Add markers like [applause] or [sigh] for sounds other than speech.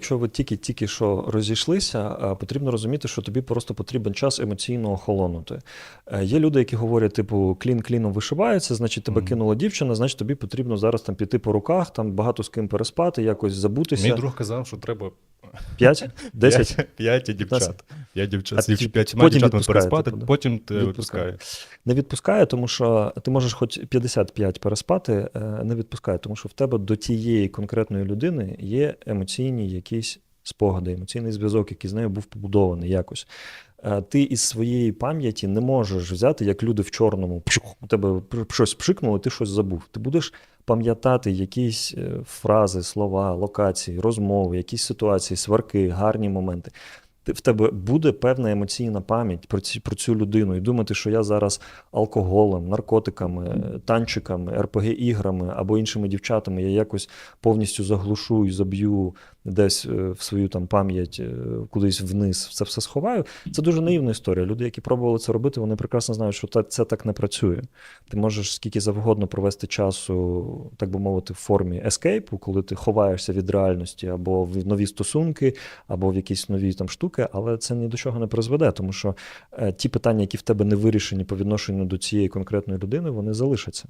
Якщо ви тільки-тільки що розійшлися, е, потрібно розуміти, що тобі просто потрібен час емоційно охолонути. Е, Є люди, які говорять, типу, клін кліном вишивається, значить тебе Мгм. кинула дівчина, значить тобі потрібно зараз там піти по руках, там багато з ким переспати, якось забутися. Мій друг казав, що треба П'ять? [laughs] Десять? п'ять- п'ять і дівчат. А дівчат. З п'ятьма дівчатами переспати, типу, потім ти Відпускає. Не відпускає, тому що ти можеш хоч 55 переспати, е, не відпускає, тому що в тебе до тієї конкретної людини є емоційні якісь спогади, емоційний зв'язок, який з нею був побудований якось. Е, Ти із своєї пам'яті не можеш взяти, як люди в чорному, у тебе щось пшикнуло, ти щось забув. Ти будеш пам'ятати якісь е, фрази, слова, локації, розмови, якісь ситуації, сварки, гарні моменти. В тебе буде певна емоційна пам'ять про, ці, про цю людину, і думати, що я зараз алкоголем, наркотиками, танчиками, РПГ-іграми або іншими дівчатами я якось повністю заглушу і заб'ю десь е, в свою там пам'ять е, кудись вниз, це все сховаю. Це дуже наївна історія. Люди, які пробували це робити, вони прекрасно знають, що це так не працює. Ти можеш скільки завгодно провести часу, так би мовити, в формі ескейпу, коли ти ховаєшся від реальності або в нові стосунки, або в якісь нові там штуки, але це ні до чого не призведе, тому що е, ті питання, які в тебе не вирішені по відношенню до цієї конкретної людини, вони залишаться.